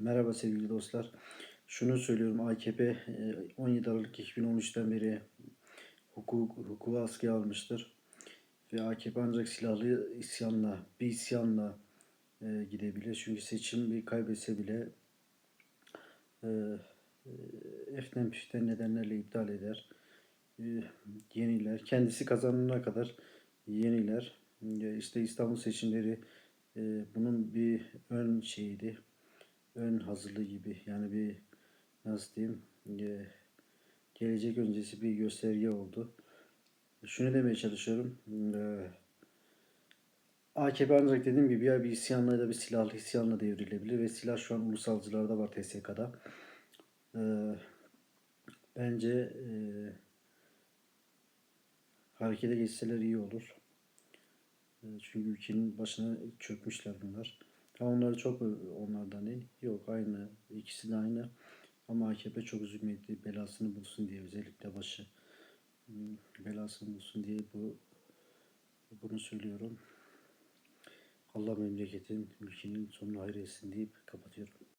Merhaba sevgili dostlar. Şunu söylüyorum AKP e, 17 Aralık 2013'ten beri hukuk, hukuku askıya almıştır. Ve AKP ancak silahlı isyanla, bir isyanla e, gidebilir. Çünkü seçim bir kaybetse bile e, e, eften püften nedenlerle iptal eder. E, yeniler. Kendisi kazanana kadar yeniler. E, işte İstanbul seçimleri e, bunun bir ön şeyiydi ön hazırlığı gibi yani bir nasıl diyeyim e, gelecek öncesi bir gösterge oldu. Şunu demeye çalışıyorum. E, AKP ancak dediğim gibi ya bir isyanla ya da bir silahlı isyanla devrilebilir ve silah şu an ulusalcılarda var TSK'da. E, bence e, harekete geçseler iyi olur. Çünkü ülkenin başına çökmüşler bunlar. Onları çok onlardan iyi. Yok aynı. İkisi de aynı. Ama AKP çok üzülmedi. Belasını bulsun diye özellikle başı hmm, belasını bulsun diye bu bunu söylüyorum. Allah memleketin, ülkenin sonunu hayır etsin deyip kapatıyorum.